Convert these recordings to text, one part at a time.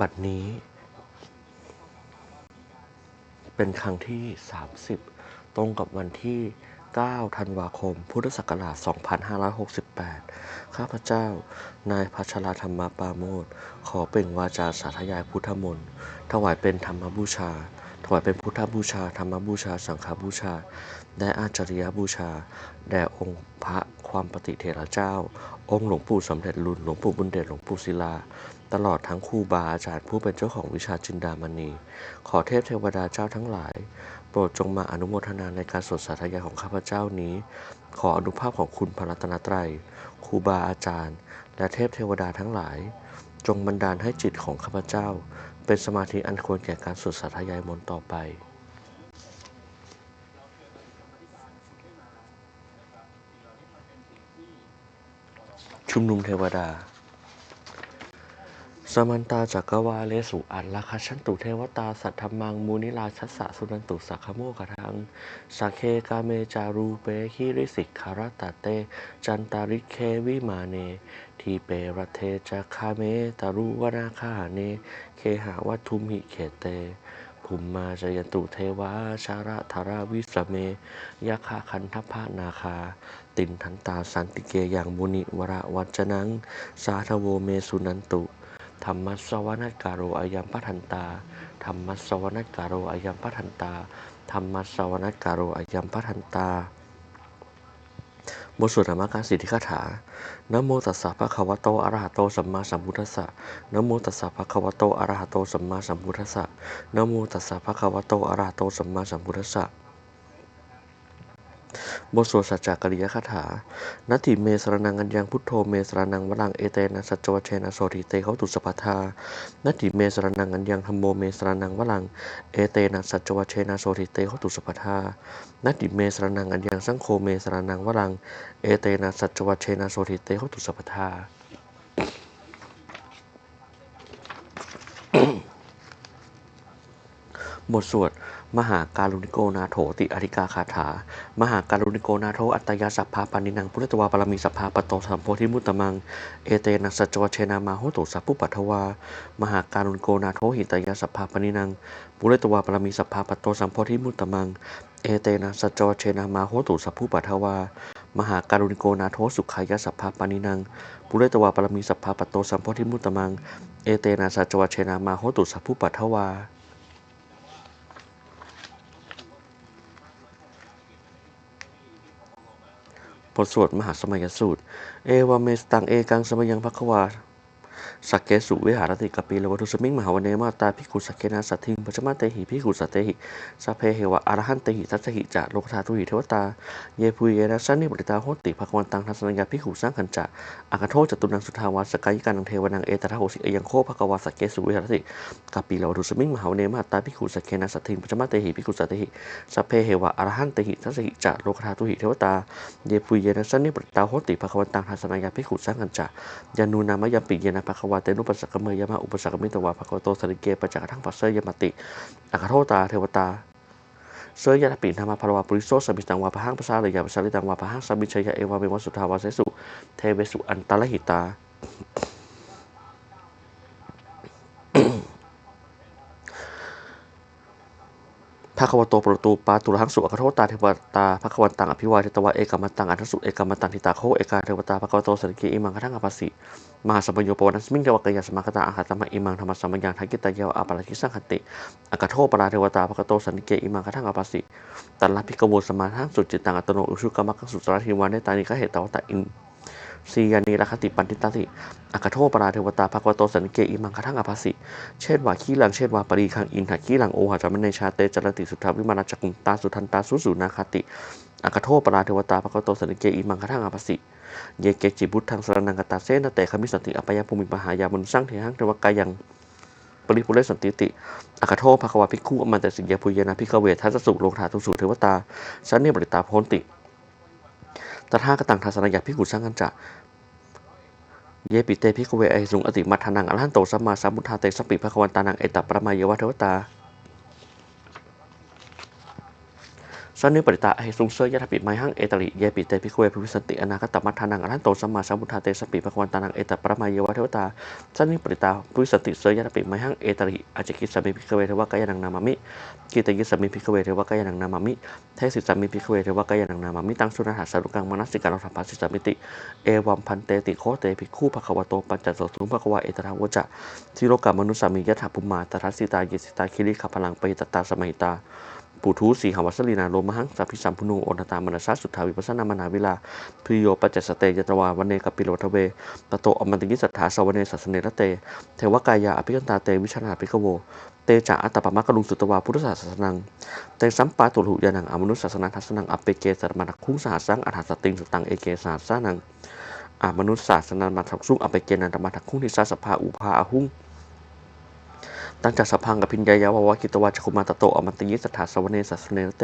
บัดนี้ เป็นครั้งที่ 30 ตรงกับวันที่ 9 ธันวาคม พุทธศักราช 2568 ข้าพเจ้า นายพัชราธรรมปราโมทขอเป็นวาจาสาธยายพุทธมนต์ ถวายเป็นธรรมบูชา ถวายเป็นพุทธบูชา ธรรมบูชา สังฆบูชา และอาจาริยบูชา แด่องค์พระความปฏิเถระเจ้า องค์หลวงปู่สำเร็จรุ่นหลวงปู่บุญเดช หลวงปู่ศิลา ตลอดทั้งครูบาอาจารย์ผู้เป็นเจ้าของวิชาจินดามณี ขอเทพเทวดาเจ้าทั้งหลาย โปรดจงมาอนุโมทนาในการสวดสาธยายของข้าพเจ้านี้ ขออนุภาพของคุณพระรัตนตรัยครูบาอาจารย์ และเทพเทวดาทั้งหลาย จงบันดาลให้จิตของข้าพเจ้า เป็นสมาธิอันควรแก่การสวดสาธยายมนต์ต่อไปชุมนุมเทวดา สมันตาจักรวาเลสุอัลลคัชันตุเทวตาสัทธมมังมูนิราชัสสะสุนันตุสักขโมกทังสักเคกาเมจารูเปฮิริสิกขารตาเต จันตาริเควิมาเน ทีเปรเทจักคาเมตารุวนาคาเน เคหาวัตุมหิเขเตภุมมาจยันตุเทวาชาระธาราวิสเมยะคาคันทพะนาคา ตินทันตาสันติเกอย่างมุนิวระวัจจนัง สาธโวเมสุนันตุ ธรรมสสวนักการโรอายัมพัทันตาธรรมสสวนักการโรอายัมพัทันตาธรรมสสวนักการโรอายัมพัทันตาบทสวดธรรมการสิทธิคาถานโมตัสสะภะคะวะโตอะระหะโตสัมมาสัมพุทธัสสะนโมตัสสะภะคะวะโตอะระหะโตสัมมาสัมพุทธัสสะนโมตัสสะภะคะวะโตอะระหะโตสัมมาสัมพุทธัสสะ บทสวดสัจจกริยคาถานัตถิเมสรนังอัญญังพุทโธเมสรนังวรังเอเตนะสัจจวัชเชนะโสติเตเขาตุสปทานัตถิเมสรนังอัญญังธรรมโมเมสรนังวรังเอเตนะสัจจวัชเชนะโสติเตเขาตุสปทานัตถิเมสรนังอัญญังสังโฆเมสรนังวรังเอเตนะสัจจวัชเชนะโสติเตเขาตุสปทา บทสวด มหาการุณิโกนาโถติอธิกาคาถา มหาการุณิโกนาโถอัตยาสัพพาปานินังพุทธตวาปรมีสัพพาปโตสัมโพธิมุตตมัง เอเตนะสจวเชนามาโหตุสัพพุปัทวา มหาการุณิโกนาโถหิตยาสัพพาปานินังพุทธตวาปรมีสัพพาปโตสัมโพธิมุตตมัง เอเตนะสจวเชนามาโหตุสัพพุปัทวามหาการุณิโกนาโถสุขายาสัพพาปานินังปุเรตวาปรมีสัพพาปโตสัมโพธิมุตตมัง เอเตนะสัจวเชนามาโหตุสัพพุปัทวา บทสวดมหาสมัยสูตร เอวาเมสตังเอกังสมยังพักวา สักเกสุวิหารติกปีลวัตุสมิงมหาวเนมาตาพิกุสักเกนาสัตถิงปัจมาเตหิพิกุสัตเตหิสัพเพเหวะอรหันเตหิทัสหิจะโลกธาตุหิเทวตาเยปุยเยนะสันนิบริตาโหติภควันตังทัศนยาพิกุสร้างขันจะอาคโทจตุนังสุทาวาสกายิการนังเทวนังเอตระโหสิเอยังโคภควาสักเกสุวิหารติกปีลวัตุสมิงมหาวเนมาตาพิกุสักเกนาสัตถิงปัจมาเตหิพิกุสัตเตหิสัพเพเหวะอรหันเตหิทัสหิจะโลกธาตุหิเทวตาเยปุยเยนะสันนิบริตาโหติภควันตังทัศนยาพิกุสร้างขันจะยานูนามยมปิเยนะภควาเตนุปัสสกเมยมะอุปสกมิตวาภควโตสริเกปจักทั้งปัสเสยมติอาคโทตาเทวตาเสยยะปิธรรมภรวาปุริโสสมิตังวาพหังภาษาเลยยาภาษาลิตังวาพหังสมิชยะเอวาเมวสุทาวาเสสุเทเวสุอันตะละหิตาภะควโตปรตูปาตุระหังสุอคโทตาเทวตาภะควันตังอภิวาเทตวะเอกามันตังอัทสุเอกามันตังทิตาโคเอกาเทวตาภะควโตสันกิอิมังคทังอภัสสิ มหาสัมปโยปวันัสมิงเทวกยาสมาคตาอาหาตมะอิมังธรรมสัมมัญญังทักิตายาวอาปาราคิสังคติอากาโทปราเทวตาภะคะวะโตสันเกอิมังคทังอภัสสิตัลลพิกโวสมาทังสุจิตตังอัตโนอุชุกรรมกังสุตระทิวานเนตานิกะเหตวตะอินสียานีราคติปันติตาติอากาโทปราเทวตาภควโตสันเกอิมังคทังอภัสสิเช่นว่าขี้หลังเช่นว่าปรีคังอินหัขี้หลังโอหะจามในชาเตจรติสุทธาวิมานาจักุมตาสุทันตาสุสุนาคติอากาโทปราเทวตาภควโตสันเกอิมังคทังอภัสสิ เยเกจิบุตทังสรนังกตาเสนเตคมิสันติอปยภูมิปหายามุนสร้างเทหังเทวกายังปริปุเรสันติติอากาโทภควาภิกขุอมันตสิยาพุยนาภิกเวทัสสุโลกธาตุสุเทวตาสันเนบริตาโพนติตถากตังทัศนยาภิกขุสร้างกันจะเยปิเตพิกเวไอสุงอติมัทานังอรหันโตสัมมาสัมพุทธาเตสปิภควันตานังเอตัปปรมาเยวะเทวตา สันนิปริตาอหิสุงเสยยะถปิไมหังเอตริเยปิเตปิคุเวภิวิสติอนาคตมัทธานังอรันโตสัมมาสัมพุทธาเตสปิภควันตานังเอตปรมายวะเทวตาสันนิปริตาภิวิสติเสยยะถปิไมหังเอตริอาจกิสมิภิกเวเทวกายนังนามามิกิตยิสมิภิกเวเทวกายนังนามามิเทสิสมิภิกเวเทวกายนังนามามิตังสุนัหาสารุกังมนัสสิการสัพพสิสมิติเอวัมพันเตติโคเตภิกขุภควโตปัญจโสตุภควาเอตทาวจะทิโลกามนุสามิยะถาภุมาตทัสสิตาเยสิตาคิริขัพลังปหิตตาสมัยตา ปุถุสีหวัสลีนาโลมหังสัพพิสัมพุนุโอนตามนสาสุทธาวิปัสสนามนาวิลาพิโยปัจจสเตยตวาวันเนกปิโลทเวตโตอมันติยิสัทธาสวเนสัสเนระเต เทวกายาอภิกันตาเตวิชนาภิกโว เตจาอัตตปมะกลุงสุตวาพุทธศาสนัง เตสัมปาตุลุยานังอมนุสศาสนาทัสนังอเปเกสัตมานักคุ้งสหัสังอัฏฐสติงสตังเอเกสหัสานังอมนุสศาสนามาทักซุงอเปเกนันตมาทักคุ้งทิสาสภาอุภาอาหุง ตั้งจากสัพพังกับพิญญายาวาวกิตวาจคุมาตโตอมันตยิสัทธาสวเนสัสเนเต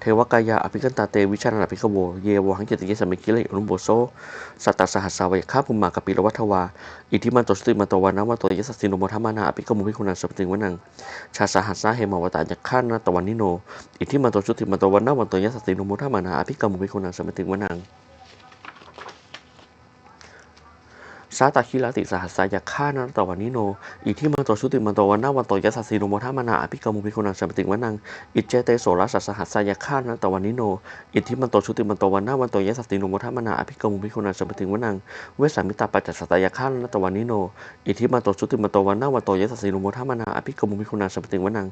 เทวกายาอภิกันตาเตวิชานาภิกโว เยวหังกิตยิสมิกิเลอนุโบโซ สัตตสหัสสาวายคาภุมมากับปิรวัทวา อิทิมันตสติมันตวานาวันตยสัสสินโมทัมานาอภิกมุพิคุนังสปติงวนัง ชาสหัสสาเหมาวตาจักขันนาตวันนิโน อิทิมันตสติมันตวานาวันตยสัสสินโมทัมานาอภิกมุพิคุนังสปติงวนัง สาตาคิรติสหัสสายาฆ่านันตวันนิโน อิทิมันโตชุติมันโตวันนาวันโตยัสสีโนโมทามานาอภิกรมุพิคนังสมติงวนัง อิจเจเตโสรัสสหัสสายาฆ่านันตวันนิโน อิทิมันโตชุติมันโตวันนาวันโตยัสสีโนโมทามานาอภิกรมุพิคนังสมติงวนัง เวสามิตาปัจจสตายาฆ่านันตวันนิโน อิทิมันโตชุติมันโตวันนาวันโตยัสสีโนโมทามานาอภิกรมุพิคนังสมติงวนัง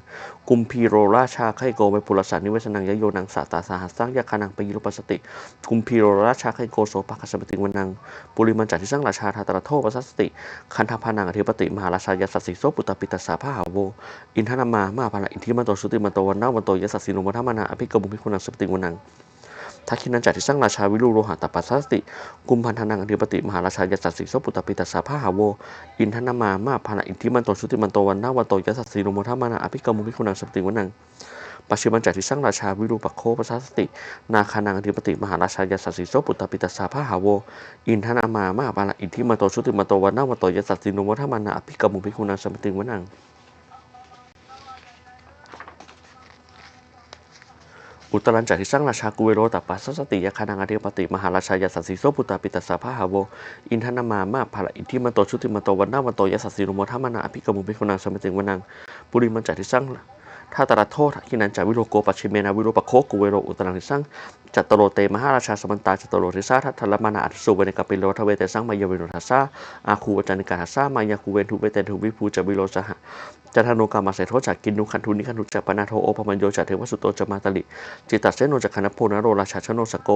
กุมพีโรราชาไคโกเวปุรสานิเวสนังยโยนังสาตาสหัสสังยาคานังปยิรุปสติ กุมพีโรราชาไคโกโสภคสมติงวนัง ปุริมันจัดที่สร้างราชาทาตระโทปัสสติ คันธพานังอธิปติมหาราชายสัสสิโสปุตตปิตัสสาพหาโวอินทนามามาพานะอินทิมันโตสุติมันโตวันนาวันโตยสัสสิโนมัทมานาอภิกบุพิคุนังสปติงวนังทักขินันจัดที่สร้างราชาวิรุโรหะตปัสสติ กุมพันธนังอธิปติมหาราชายสัสสิโสปุตตปิตัสสาพหาโวอินทนามามาพานะอินทิมันโตสุติมันโตวันนาวันโตยสัสสิโนมัทมานาอภิกบุพิคุนังสปติงวนัง ปัจจุบันจัดที่สร้างราชาวิรูปัคโคปสัสติ นาคานังอธิปติมหาราชายสัสสิโสปุตตปิตัสสาหาโวอินทนามามาปาละอินทิมาโตชุติมาโตวันนาวันโตยสัสสินุวัฒมานาอภิกรมุภิคุนังสมติงวนังอุตรันจักที่สร้างราชากุเวโรตัปัสสสติยาคานังอธิปติมหาราชายสัสสิโสปุตตปิตัสสาหาโวอินทนามามาภาละอินทิมาโตชุติมาโตวันนาวันโตยสัสสินุวัฒมานาอภิกรมุภิคุนังสมติงวนังปุริมันจักที่สร้าง ท่าตระโทษขินันจาวิโรโกปัชิเมนาวิโรปโคกุเวโรอุตรังทิสัง จัตตโรเตมหาราชาสมันตาจัตตโรทิสาทัตถลมานาอัตสุเวเนกปิโลทเวเตสังมายเวโนทัสสาอาคูวจานิกาทัสสามายาคูเวนทุเวเตทุวิภูจวิโลสหะจัทโนกามาเสโทจากกินนุคันทุนิคันทุจัปนาโทโอปมัญโยจัเทวสุโตจมาตลิจิตตัสเสโนจักขณโพนโรราชาชโนสโก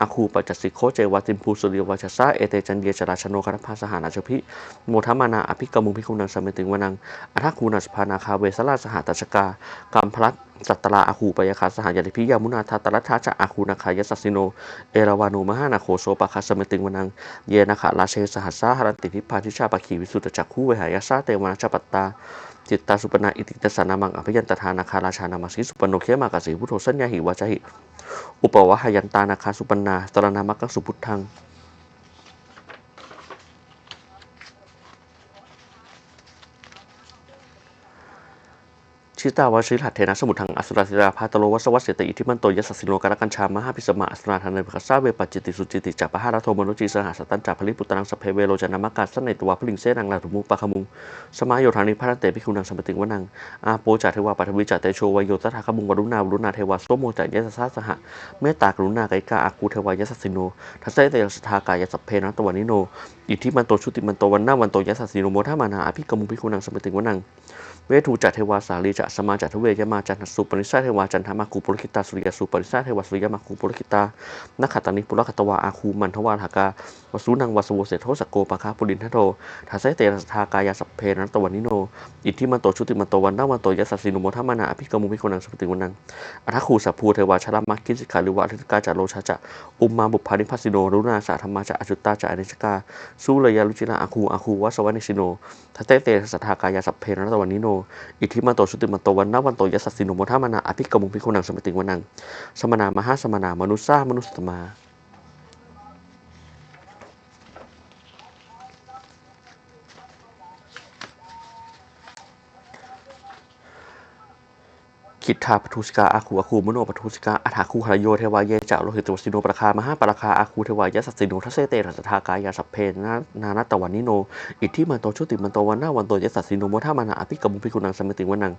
อาคูปัจจสิโคเจวาติมภูสุริยวาชสาเอเตจันเยจราชโนคารพาสหานาชพิโมทมานาอภิกรมุพิคุนังสมติงวนังอัทคูนัสพานาคาเวสลาสหตัชกากัมพลัต สัตตลาอาคูปยคาสหายาติพิยามุนาทัตรัชจะอาคูนาคายสัสสิโน เอราวานุมหานาโคโซปะคาสมติงวนัง เยนะขะราเชสหัสสาหรันติพิพาทิชาปะขีวิสุตจักคู่เวหายาซาเตวนาชปัตตาจิตตาสุปนาอิติตสานามังอภิยันตทานาคาราชานามาสีสุปนโนเคมากสีพุทโธสัญญาหิวาจหิ อุปวะหยันตานาคาสุปนาตรนามักสุพุทธัง ชิตาวชิหัตเทนะสมุทังอสุราศิราพาตโลวัสวัสเสตอิทิมันโตยสัสสิโนการกัญชามหาพิสมาอสนาธานเนภคสาเวปัจจิติสุจิติจัปะหารโทมนุจีสหัสตันจัปพลิปุตรังสเพเวโรจนามกาสันในตัวพลิงเสนังลาถุมุปะขมุงสมาโยธานิพระเตพิคุนังสมติงวนังอาโปจาเทวาปัทวิจาเตโชวายโยตถาคมุงวรุณาวรุณาเทวาโสโมจายสสาสหะเมตตากรุณาไกกาอากูเทวายสัสสิโนทัสเสเตสทากายสัพเพนะตวันนิโนอิทิมันโตชุติมันโตวันนาวันโตยสัสสิโนโมทามานาอภิกมุพิคุนังสมติงวนัง เวทูจัตเทวาสาลีจะสมาจัตเวยมาจันทสุปริสาเทวาจันทมาคูปุรคิตาสุริยสุปริสาเทวาสุริยมาคูปุรคิตานักขัตตานิปุรคตวาอาคูมันทวาหากาวสุนังวาสโวเสโทสโกปะคาปุรินทโททัสเสเตสทากายาสัพเพนันตวันนิโน อิทธิมันโตชุติมันโตวันนาวันโตยัสสินุโมทัมมานาอภิกมุพิโกนังสปติวันนังอัทคูสัพพูเทวาชลามักคิสิกาลิวะทิกาจาโลชาจะอุมมาบุพพานิพัสสิโนรุณาสาธรรมาจะอจุตตาจะอเนชกาสุเลยาลุจิลาอาคูอาคูวสวานิสิโนทัสเตเตสทากายาสัพเพนันตวันนิโนอิทธิมันโตชุติมันโตวันนาวันโตยัสสินุโมทามมานาอภิกมุพิโกนังสมติงวันังสมนามหาสมนามนุษย์ามนุษย์ตมา คิดทาปทุสิกาอาคูอาคูมโนปทุสิกาอัฐาคูหรโยเทวายเยจะโลหิตวสิโนปราคามหาปราคาอาคูเทวายสัสสิโนทัสเสเตทัสทากายาสัพเพนานานัตตวันนิโน อิทธิมันโตชุติมันโตวันนาวันโตยสัสสิโนโมทามานาอภิกรมุภิกุนังสมติวันัง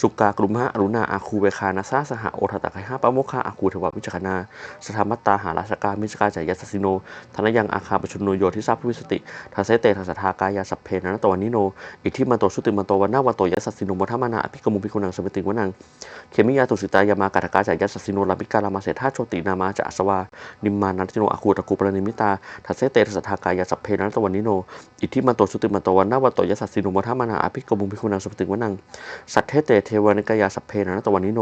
สุกากรุมหะอรุณาอาคูเวคานาซาสหโอทตะไคหะปะโมคาอาคูเทววิจคณาสธรรมัตตาหาราชกามิจกาจายสัสสิโนธนยังอาคาปชุนโนโยทิสาภวิสติทัสเสเตทัสทากายาสัพเพนานัตวันนิโน อิทธิมันโตชุติมันโตวันนาวันโตยสัสสิโนโมทามานาอภิกมุภิกุนังสมติวันังเคมิยาตุสิตายามากัตกาจายัสสิโนลามิการามาเสธาโชตินามาจะอสวา นิมมานันติโนอาคูตะกูปรนิมิตาทัสเสเตทัสทากายาสัพเพนันตวันนิโน อิทธิมันโตสุติมันโตวันนาวันโตยัสสิโนโมทามานาอภิกมุงพิคุนังสุปติวันัง สัทเทเตเทวานิกายาสัพเพนันตวันนิโน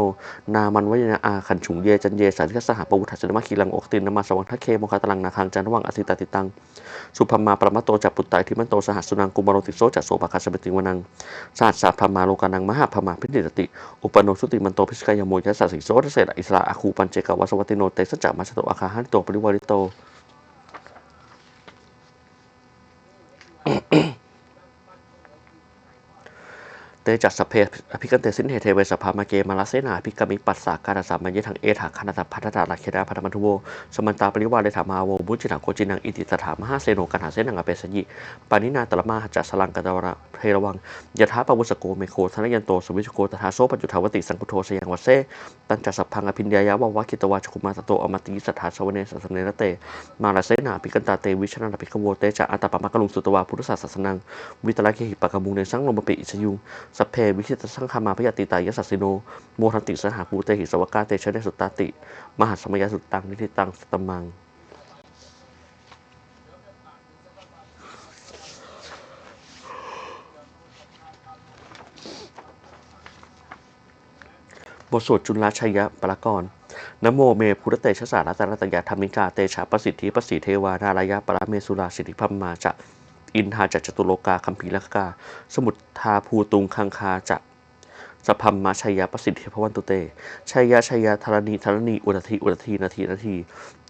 นามันวยนาอาขันฉุงเยจันเยสาธิสหปวุฒสนมาคีลังอกตินนามาสวังทัเคโมคาตลังนาคังจันวังอสิตาติตัง สุพมมาปรมตโตจับปุตตายทิมันโตสหัสสุนังกุมารติโสจัสโสปะคาสเปติวันัง สหัสสะพมมาโลกานังมหาพมาพินิตติ อุปโนสุติมันโตพิชกายโมยัสสสิโซทเสดอิสระอาคูปันเจกวัสวัติโนเตสจักมาสโตอาคาหันโตปริวาริโต ตจัสสเพอภิกันเตสินเหเทเวสภามาเกมาลาเสนาอภิกามิปัสสากาตสามัญญทังเอถาคณตพัฒนาลาเคดาพัฒมันทุโวสมันตาปริวาเลถามาโวบุจินังโคจินังอิติตถามหาเสโนกันหาเสนังอเปสยิปานินาตละมาหจัสสลังกัตวระเทระวังยะถาปวุสโกเมโคธนยันโตสุวิชโกตถาโซปัจจุทาวติสังคุโทสยังวัเซตันจัสสพังอภิญญายาวะคิตวาชคุมาตโตอมติสัทธาสวเนสัสเนนเตมาลาเสนาอภิกันตาเตวิชนาอภิกโวเตจะอัตตปะมะกลุงสุตวาพุทธศาสนังวิตรเคหิปะกมุงในสังลมปิอิชยุงสัพเพวิชิตสังขามาพยาติตายสัสสิโนโมทันติสหาภูเตหิสวกาเตชะเนสุตตาติ มหาสมยสุตตังนิทิตังสตมังบทสวดจุลชัยยะปรากรนโมเมพุทธเตชะสารัตนตยาธรรมิกาเตชะประสิทธิประสิทธิเทวา นารายะปรเมสุราสิทธิพัมมาจะ อินทาจัจจตุโลกาคัมภีรกา สมุทธาภูตุงคังคาจะสพัมมาชัยยะประสิทธิพวันตุเตชัยยะชัยยะธรณีธรณีอุตติอุตตินาทีนาที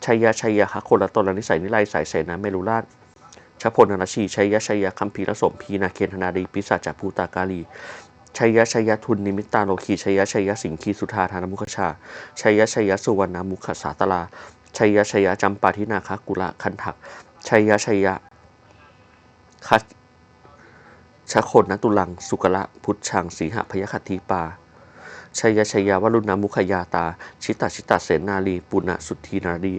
ชัยยะชัยยะคะคนละตนละนิสัยนิไลสายเสนาเมรุราชชพลนาชีชัยยะชัยยะคัมภีรสมพีนาเคนธนาดีปิศาจภูตากาลีชัยยะชัยยะทุนนิมิตตาโลคีชัยยะชัยยะสิงคีสุธาธานมุขชาชัยยะชัยยะสุวรรณมุขสาตลาชัยยะชัยยะจำปาทินาคกุละคันถักชัยยะชัยยะ คัดชะคนนตุลัง สุกละพุทธัง สีหพยคติปาชัยยะชัยยะวรุณามุขยาตา ชิตาชิตาเสนาลี ปุณณสุทธีนารี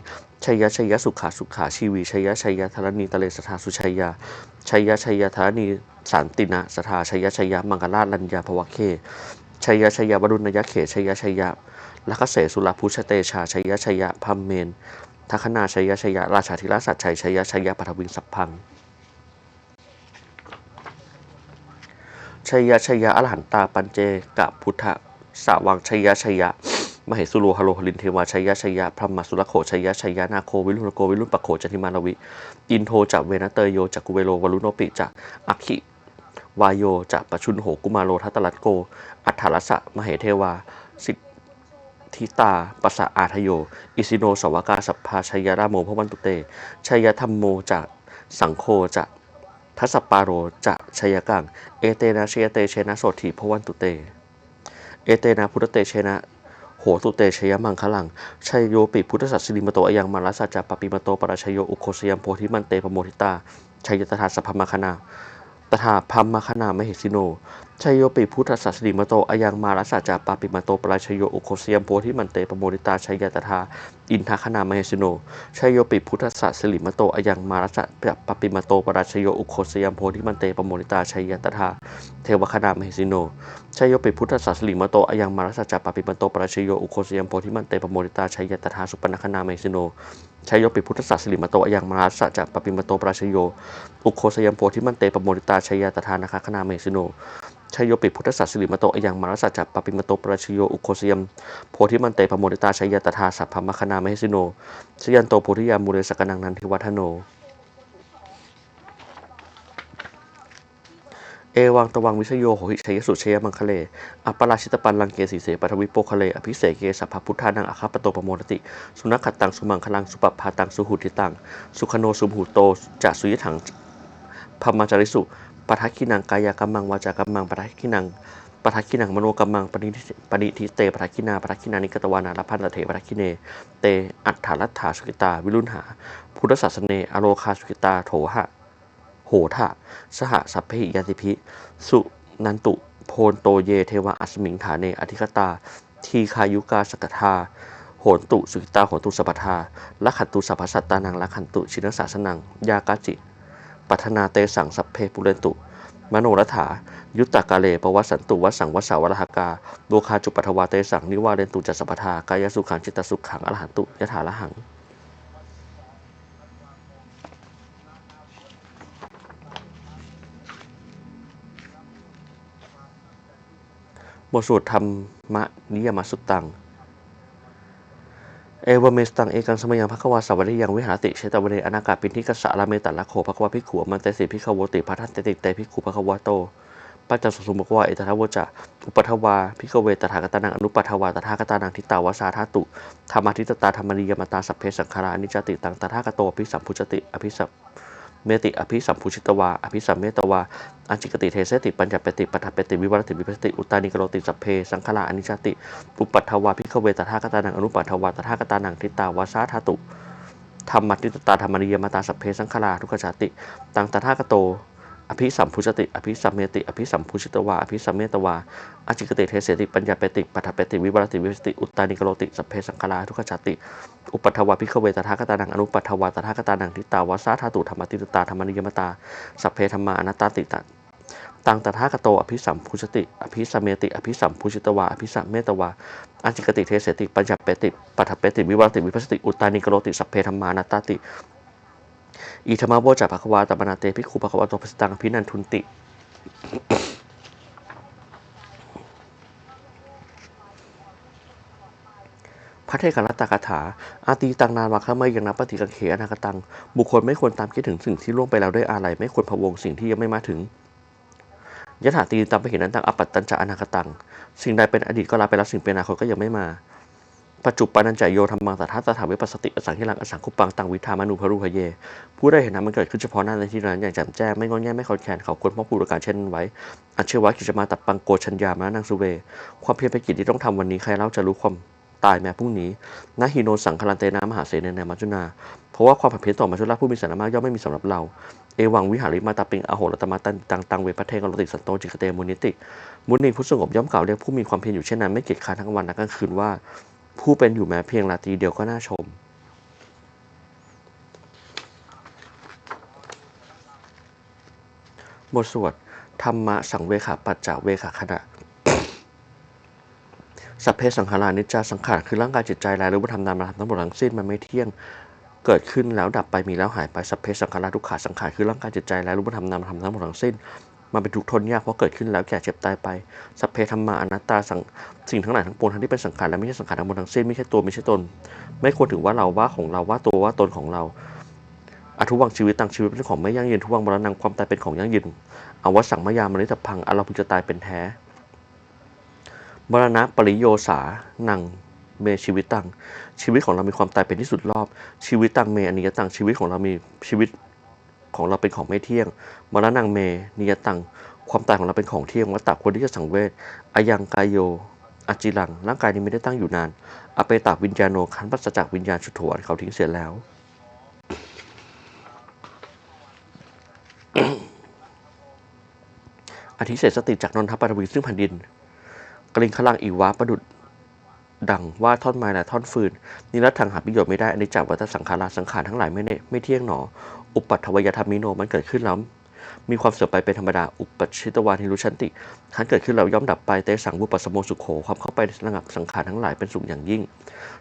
ชัยยะชัยยะสุขาสุขาชีวีชัยยะชัยยะธรณีตะเลสทาสุชัยยาชัยยะชัยยะธรณีสันตินะสทาชัยยะชัยยะมังกราลัญญาภวเคชัยยะชัยยะวรุณยะเขชัยยะชัยยะลักเสสุรพุชเตชาชัยยะชัยยะพัมเมนทัคนาชัยยะชัยยะราชาธิราชสัจชัยชัยยะชัยยะปฐวิงสัพพัง ชยชยะอรหันตาปัญเจกะพุทธสาวังชยชยะมเหสุโรหโลหลินเทวาชยชยะพรหมสุรโขชยชยะนาโควิรุณโกวิรุณปะโขจันทิมานวิอินโทจักเวนะเตยโยจักกุเวโลวรุโนปิจักอัคิวายโยจักปชุนโหกุมาโลทัตลัตโก อัฏฐรัสะมเหเทวาสิทธิตาปสะอาทโย อิสิโนสวากาสัพพาชยะราโมพวันตุเตชยธรรมโมจักสังโฆจัก ทัสปาโรจะชัยกัง เอเตนะเชยเตเชนะโสถีพวันตุเต เอเตนะพุทธเตเชนะโหตุเตชยมังคลังชัยโยปิพุทธสัสสิมโตอยังมารัสสะจาปปิมโตปราชยโยอุโคสยมโพธิมันเตปโมทิตาชัยตถาสัพพมคณาตถาพัมมคณามเหสิโน ชัยโยปิพุทธสัสสิริมโตอยังมารัสสะจาปปิมโตปราชโยอุโคสยมโพธิมันเตปโมทิตาชัยตถาอินทคณามเหสโนชัยโยปิพุทธสัสสิริมโตอยังมารัสสะจาปปิมโตปราชโยอุโคสยมโพธิมันเตปโมทิตาชัยตถาเทวคณามเหสโนชัยโยปิพุทธศาสลิมโตอายังมารัสสะจาปปิมโตปราชโยอุโคสยมโพธิมันเตปโมริตาชัยยตถาสุปนคนาเมสิโนชัยโยปิพุทธศาสลิมโตอายังมารัสสะจาปปิมโตปราชโย อุโคสยมโพธิมันเตปโมริตาชัยยตถานาคคนาเมสิโน ชยโยปิพุทธศาสลิมโตอยังมารสสะจปปิมโตปราชโยอุโคสยมโพธิมันเตปโมริตาชัยยตถาสัพพมคนาเมสิโนชยันโตโพธิยามูเรสกนังนันทิวัฒโน เอวังตวังวิชโยโหหิชัยสุชยมังคะเล อัปปราชิตปันลังเกสีเสปัทวิโปคะเล อภิเสกเกสัพพพุทธานังอาคาปโตปโมรติ สุนัขขัดตังสุมังคลังสุปปพาตังสุหุติตัง สุขโนสุหุโตจะสุยถังพมมาจาริสุ ปัทคินังกายกัมมังวาจากัมมังปัทคินังปทักขินังมโนกัมมังปณิทิปณิทิเตปทักขินาปทักขินานิกตวานาลพันตเถปทักขิเน เตอัฏฐารัตถาสุกิตา วิรุณหา พุทธศาสเนอโลคาสุกิตาโถหะโหทะสหสัพเพหิยติพิสุนันตุโพนโตเยเทวะอัสมิงฐานเนอธิคตา ทีคายุกาสกทาโหนตุสุกิตาโหนตุสัพพทาละขันตุสัพพสัตตานังละขันตุชินสาสนัง ยากาจิ ปัทนาเตสังสัพเพปุเรนตุ มโนรัฐา ยุตตากาเลปวัสสันตุวัสังวัสสาวรหกาโลคาจุปัทวาเตสังนิวาเรนตุจัสปทากายสุขังจิตตสุขังอรหันตุยถาละหังบทสวดธรรมนิยมสุตตัง เอวเมสตังเอกังสมยังพระควาสวัสดิยังวิหารติเชตวเรอนากาปินทิกสะละเมตัลละโคภควาพิขัวมันเตสิพิขโวติพัทันเตติเตภิกขุภควาโตปัจจสุสุมกวาเอตทาวจะอุปัทวาพิกเวตถากตานังอนุปัทวาตถาคตานังทิตาวาสาธาตุธรรมทิตตาธรรมนิยมตาสัพเพสังขารานิจติตังตถาคโตอภิสัมพุจติอภิสัพ เมติอภิสัมพุชิตวา อภิสัมเมตวา อัญจิกติเทเสติปัญจเปติปัฏฐเปติวิวัตติวิปัสติ อุตานิกโรติสัพเพ สังขารอนิจจติ อุปัทวาพิขเวตถาคตานังอนุปัทวาตถาคตานังทิตาวาสาธาตุธรรมติตตาธรรมนิยมตาสัพเพสังขาราทุกขชาติ ตังตถาคโต อภิสัมพุชติ อภิสัมเมติ อภิสัมพุชิตวา อภิสัมเมตวาอาจิกติเทเสติ ปัญญาเปติปัฏฐเปติ วิวัตติ วิปัสติ อุตตานิกโรติ สัพเพสังขาราทุกขชาติ อุปัทวาพิกเวตถาคตานัง อนุปัทวาตถาคตานังทิตาวาสาธาตุธรรมทิตตาธรรมนิยมตา สัพเพธรรมานัตตาติตตังตถาคโตอภิสัมพุชติ อภิสัมเมติ อภิสัมพุชิตวา อภิสัมเมตวาอาจิกติเทเสติ ปัญญาเปติปัฏฐเปติ วิวัตติ วิปัสติ อุตตานิกโรติ สัพเพธรรมานัตตาติ อิธรรมาโบจัภควาตปนาเตภิกขุภควาตปสตังอภินันทุนติพระเทศกรัตตกถา อาตีตังนานวาคเมยยังนับปฏิกังเขอนาคตัง บุคคลไม่ควรตามคิดถึงสิ่งที่ล่วงไปแล้วด้วยอาลัยไม่ควรพะวงสิ่งที่ยังไม่มาถึงยถาตีตามไปเห็นนั้นตังอปัตตัญจะอนาคตัง สิ่งใดเป็นอดีตก็ลาไปแล้วสิ่งเป็นอนาคตก็ยังไม่มา ปัจจุปนัญจายโยธรรมังตถาตถาวิปัสสติอสังขิลังอสังคุปังตังวิธามานุพรุหเย ผู้ได้เห็นนั้นมันเกิดขึ้นเฉพาะหน้าในที่นั้นอย่างแจ่มแจ้งไม่งอนแง่ไม่คอนแคนเขาควรพ่อผูดการเช่นนั้นไว้ อัจเชวะกิจมาตับปังโกชัญญามานังสุเว ความเพียรเป็นกิจที่ต้องทำวันนี้ใครเล่าจะรู้ความตายแม้พรุ่งนี้นาฮิโนสังคลันเตนามหาเสนในมัจจุนา เพราะว่าความผันเพี้ยนต่อมัจจุราผู้มีสารมากย่อมไม่มีสำหรับเรา เอวังวิหาริมาตาปิงอโหรตมาตันตังตังเวปะเทงกรติสันโตจิกเตมุนิติ มุนีผู้สงบย่อมกล่าวเรียกผู้มีความเพียรอยู่เช่นนั้นไม่เกียจค้านทั้งวันและกลางคืนว่า ผู้เป็นอยู่แม้เพียงราตรีเดียวก็น่าชม บทสวดธรรมะสังเวขาปัจจาเวขาขณะสัพเพสังขารานิจจาสังขารคือร่างกายจิตใจและรู้ว่าทำนามธรรมทั้งหมดทั้งสิ้นมันไม่เที่ยงเกิดขึ้นแล้วดับไปมีแล้วหายไปสัพเพสังขาราทุกขาสังขารคือร่างกายจิตใจและรู้ว่าทำนามธรรมทั้งหมดทั้งสิ้น มันเป็นทุกข์ทนยากเพราะเกิดขึ้นแล้วแก่เจ็บตายไปสัพเพธรรมาอนัตตาสังสิ่งทั้งหลายทั้งปวงทั้งที่เป็นสังขารและไม่ใช่สังขารทั้งหมดทั้งสิ้นไม่ใช่ตัวไม่ใช่ตน ไม่ควรถือว่าเราว่าของเราว่าตัวว่าตนของเราอทุวังชีวิตต่างชีวิตเป็นของไม่ยั่งยืนทุวังมรณะความตายเป็นของยั่งยืนอวสังมายามริตพังอเราพึงจะตายเป็นแท้มรณะปริโยสานังเมชีวิตตังชีวิตของเรามีความตายเป็นที่สุดรอบ ชีวิตตังเมอนิยตังชีวิตของเรามีชีวิต ของเราเป็นของไม่เที่ยงมรณะเมนิยตัง ความตายของเราเป็นของเที่ยงวัตตะควรที่จะสังเวชอายังกายโยอจิลัง ร่างกายนี้ไม่ได้ตั้งอยู่นานอเปตาวิญญาโนขันปัสจากวิญญาณชุดถวนเขาทิ้งเสียแล้วอธิเศษสติจากนนทปฐวีซึ่งแผ่นดินกลิงขลังอีวะประดุด ดังว่าท่อนไม้และท่อนฟืนนิรัตถังหาประโยชน์ไม่ได้อันนี้จากวัฏสังขาราสังขารทั้งหลายไม่เนไม่เที่ยงหนอ อุปัตถวยธรรมิโนมันเกิดขึ้นแล้วมีความเสื่อมไปเป็นธรรมดา อุปชิตวานิรุชันติขันเกิดขึ้นแล้วย่อมดับไปเตสังบุปสมโมสุโขความเข้าไปในระงับสังขารทั้งหลายเป็นสุขอย่างยิ่ง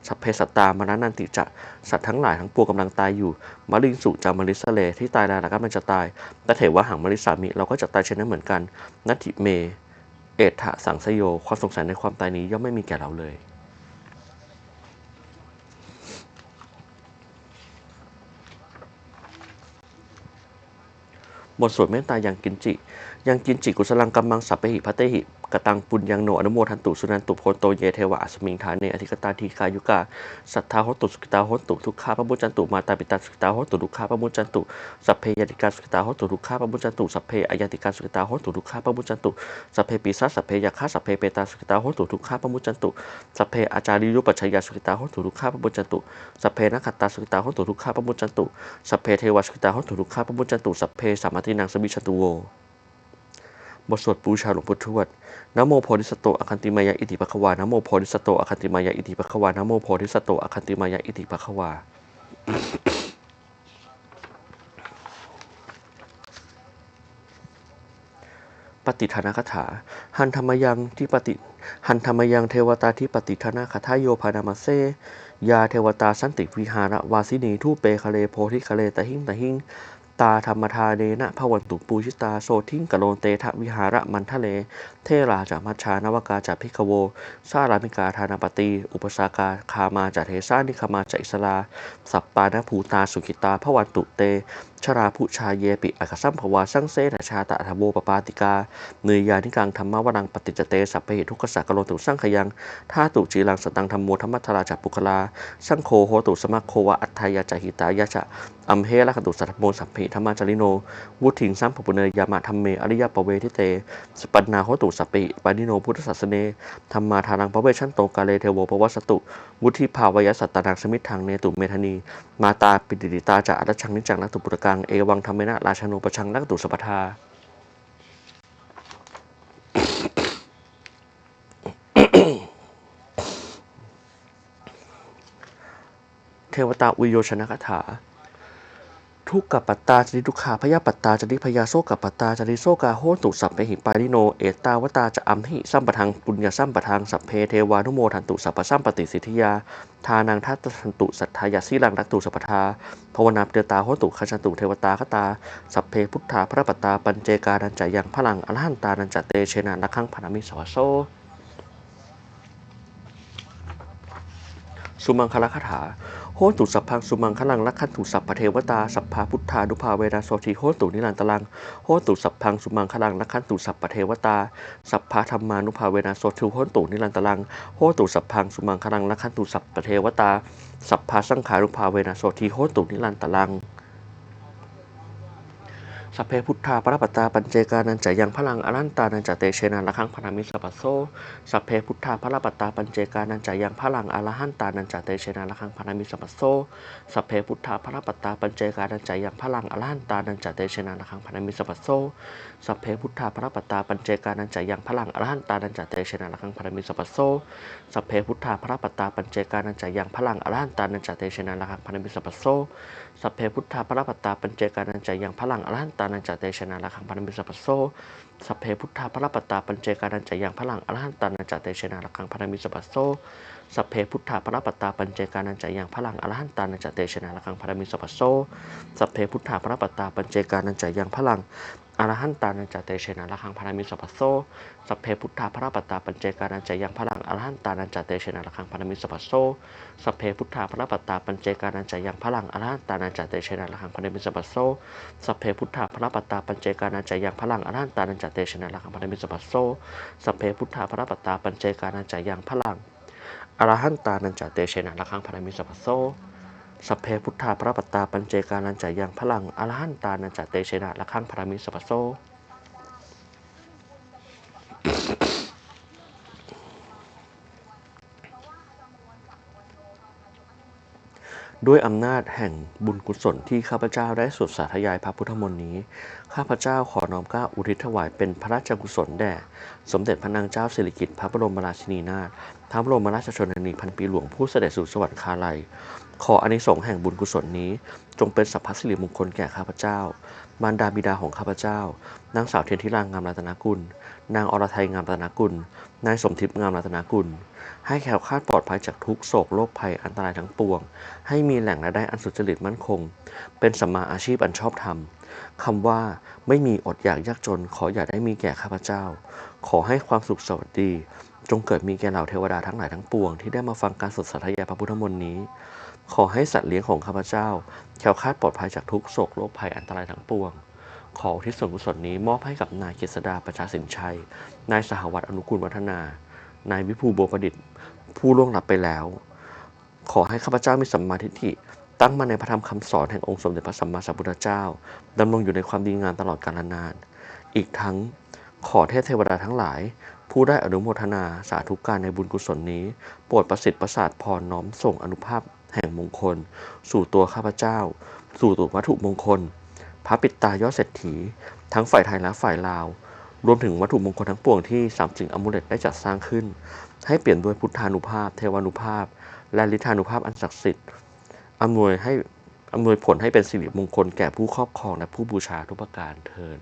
สัพเพสัตตามรนันติจะสัตว์ทั้งหลายทั้งปวงกำลังตายอยู่มลิงสุจามลิสเลที่ตายแล้วก็มันจะตายแต่เถวะหังมลิสามิเราก็จะตายเช่นนั้นเหมือนกัน นัตถิเม เอถะสังสโยความสงสัยในความตายนี้ย่อมไม่มีแก่เราเลย บทสวดเมตตายังกินจิ ยังกินจิกุสลังกัมมังสัพเพหิพัตเตหิกตังปุญญังโนอนุโมทันตุสุนันตุโพโตเยเทวะอสมิงฐานเนอธิกตาทีคายุกาสัทธาโหตุสุกตาโหตุทุกขาปมุจจันตุมาตาปิตาสุกตาโหตุทุกขาปมุจจันตุสัพเพยติกาสุกตาโหตุทุกขาปมุจจันตุสัพเพอายติกาสุกตาโหตุทุกขาปมุจจันตุสัพเพปิสัสสัพเพยาคาสัพเพเปตาสุกตาโหตุทุกขาปมุจจันตุสัพเพอาจาริยุปัชยาสุกตาโหตุทุกขาปมุจจันตุสัพเพนักขตาสุกตาโหตุทุกขาปมุจันตุสัพเพเทวสุกตาหตุทุกขาปมุจันตุสัพเพสามัตินังสมิชันตุโว บทสวดบูชาหลวงปู่ทวดนโมโพธิสตโตอคันติมายะอิติปะควานโมโพธิสตโตอคันติมายะอิติปะควานโมโพธิสตโตอคันติมายะอิติปะควาปฏิทานาคถา หันธรรมยังที่ปฏิหันธรรมยังเทวตาที่ปฏิทานาคถาโยพานามาเซยาเทวตาสันติวิหารวาสินีทูเปคะเลโพธิคะเลตะหิงตะหิง ตาธรรมทาเนนะพวันตุปูชิตาโสทิงกะโลนเตทะวิหาระมันทะเล เทราจามัชานวกาจาพิกโวสารามิกาธานปตี อุปสากาคามาจาเทสานิคมาจาอิสลา สัปปานภูตาสุขิตาพวันตุเต ชราผู้ชาเยปิอักสัมภวาสังเสนชาตะธโวปปาติกาเนยยานิกังธรรมวรังปฏิจเตสัพเพทุกขสักะโลตุสังขยังท่าตุจีรังสตังธรรมโมธรรมัทราจัปุคลาสังโฆโหตุสมัคโควะอัฏฐายาจหิตายะจะอัมเฮละขตุสัทธโมสัพเพธรรมาจาริโน วุถิงสัมภปุเนยยามะธรรมเม อริยปเวทิเต สปันนาโหตุสปิปานิโนพุทธศาสเนธรรมาทานังปะเวชันโตกาเลเทโวปวัสสตุ วุธิภาวยสัตตานังสมิทธังเนตุเมธนี มาตาปิติติตาจะอัตชังนิจังนักตุปุรกัง เอวังธรรมเมนะราชานุปชังนักตุสปทาเทวตาอุโยชนะคถา ทุกกัปปัตตาจริทุกขาพยาปัตตาจริพยาโซกัปปัตตาจริโซกาโหตุสัพเพหิปาริโนเอตาวตาจะอัมหิสัมปทังปุญญาสัมปทังสัพเพเทวานุโมทันตุสัพพสัมปติสิทธิยาทานังทัตทันตุสัทธายาสีลังรักตุสัพพทาภาวนาเปเดตาโหตุขจันตุเทวตาคตาสัพเพพุทธาพระปัตตาปัญเจกานันจายังพลังอรหันตานันจเตเชนะนักขังพนามิสวโซสุมังคลคาถา โหตุสัพพังสุมังคลังลักขันตุสัพพเทวตาสัพพาพุทธานุภาเวนาโสทีโหตุนิรันตลังโหตุสัพพังสุมังคลังลักขันตุสัพพเทวตาสัพพาธรรมานุภาเวนาโสทิโหตุนิรันตลังโหตุสัพพังสุมังคลังลักขันตุสัพพเทวตาสัพพาสังขารุภาเวนาโสทีโหตุนิรันตลัง สัพเพพุทธาปรปัตตาปัญเจกานันจะยังพลังอรันตานันจะเตเชนะละคังพนามิสัพโซสัพเพพุทธาพระปัตตาปัญเจกานันจะยังพลังอรหันตานันจะเตเชนะละคังพนามิสัพพโซสัพเพพุทธาพระปัตตาปัญเจกานันจะยังพลังอรหันตานันจะเตเชนะละคังพนามิสัพพโซสัพเพพุทธาพระปัตตาปัญเจกานันจะยังพลังอรหันตานันจะเตเชนะละคังพนามิสัพพโซสัพเพพุทธาพระปัตตาปัญเจกานันจะยังพลังอรหันตานันจะเตเชนะละคังพนามิสัพพโซ สัพเพพุทธาพระปัตตาปัญเจกานันจะยังพลังอรหันตานันจะเตชนะละคังพันมิสัพโซสัพเพพุทธาพระปัตตาปัญเจกานันจะยังพลังอรหันตานันจะเตชนะละคังพันมิสัพโซ สัพเพพุทธาพระปัตตาปัญเจกานันจะยังพลังอรหันตานันจะเตชนะละคังพนามิสัพพโซสัพเพพุทธาพระปัตตาปัญเจกานันจะยังพลังอรหันตานันจะเตชนะละคังพนามิสัพพโซสัพเพพุทธาพระปัตตาปัญเจกานันจะยังพลังอรหันตานันจะเตชนะละคังพนามิสัพพโซสัพเพพุทธาพระปัตตาปัญเจกานันจะยังพลังอรหันตานันจะเตชนะละคังพนามิสัพพโซสัพเพพุทธาพระปัตตาปัญเจกานันจะยังพลังอรหันตานันจะเตชนะละคังพนามิสัพพโซสัพเพพุทธาพระปัตตาปัญเจกานันจะยังพลัง อรหันตานันจเตชนะละคังพารามิสัพโซสัพเพพุทธาพระปัตตาปัญเจกานันจายังพลังอรหันตานันจเตชนะละคังพารามิสัพพโซ ด้วยอำนาจแห่งบุญกุศลที่ข้าพเจ้าได้สวดสาธยายพระพุทธมนต์นี้ ข้าพเจ้าขอน้อมกล้าอุทิศถวายเป็นพระราชกุศลแด่ สมเด็จพระนางเจ้าสิริกิติ์พระบรมราชินีนาถพระบรมราชชนนีพันปีหลวงผู้เสด็จสู่สวรรคาลัย ขออานิสงส์แห่งบุญกุศลนี้ จงเป็นสัพพสิริมงคลแก่ข้าพเจ้า มารดาบิดาของข้าพเจ้า นางสาวเทียนทิรางงามรัตนกุล นางอรไทยงามรัตนกุล นายสมทิพย์งามรัตนกุล ให้แคล้วคาดปลอดภัยจากทุกโศกโรคภัยอันตรายทั้งปวง ให้มีแหล่งรายได้อันสุจริตมั่นคง เป็นสัมมาอาชีพอันชอบธรรมคำว่าไม่มีอดอยากยากจนขออย่าได้มีแก่ข้าพเจ้า ขอให้ความสุขสวัสดี จงเกิดมีแก่เหล่าเทวดาทั้งหลายทั้งปวงที่ได้มาฟังการสดสาธยายพระพุทธมนต์นี้ ขอให้สัตว์เลี้ยงของข้าพเจ้าแคล้วคาดปลอดภัยจากทุกโศกโรคภัยอันตรายทั้งปวง ขอทิศส่วนกุศลนี้มอบให้กับนายเกษดาประชาสินชัย นายสหวัตอนุกูลวัฒนา นายวิภูบัวประดิษฐ์ผู้ล่วงลับไปแล้ว ขอให้ข้าพเจ้ามีสัมมาทิฏฐิตั้งมั่นในพระธรรมคำสอนแห่งองค์สมเด็จพระสัมมาสัมพุทธเจ้าดำรงอยู่ในความดีงามตลอดกาลนาน อีกทั้งขอเทพเทวดาทั้งหลาย ผู้ได้อนุโมทนาสาธุการในบุญกุศลนี้ โปรดประสิทธิ์ประสาทพรน้อมส่งอนุภาพแห่งมงคล สู่ตัวข้าพเจ้า สู่ตัววัตถุมงคล พระปิดตายอดเศรษฐี ทั้งฝ่ายไทยและฝ่ายลาว รวมถึงวัตถุมงคลทั้งปวงที่สามสิ่งอมูเลตได้จัดสร้างขึ้น ให้เปลี่ยนด้วยพุทธานุภาพ เทวานุภาพ และฤทธานุภาพอันศักดิ์สิทธิ์อำนวยให้อำนวยผลให้เป็นสิริมงคลแก่ผู้ครอบครองและผู้บูชาทุกประการเทิน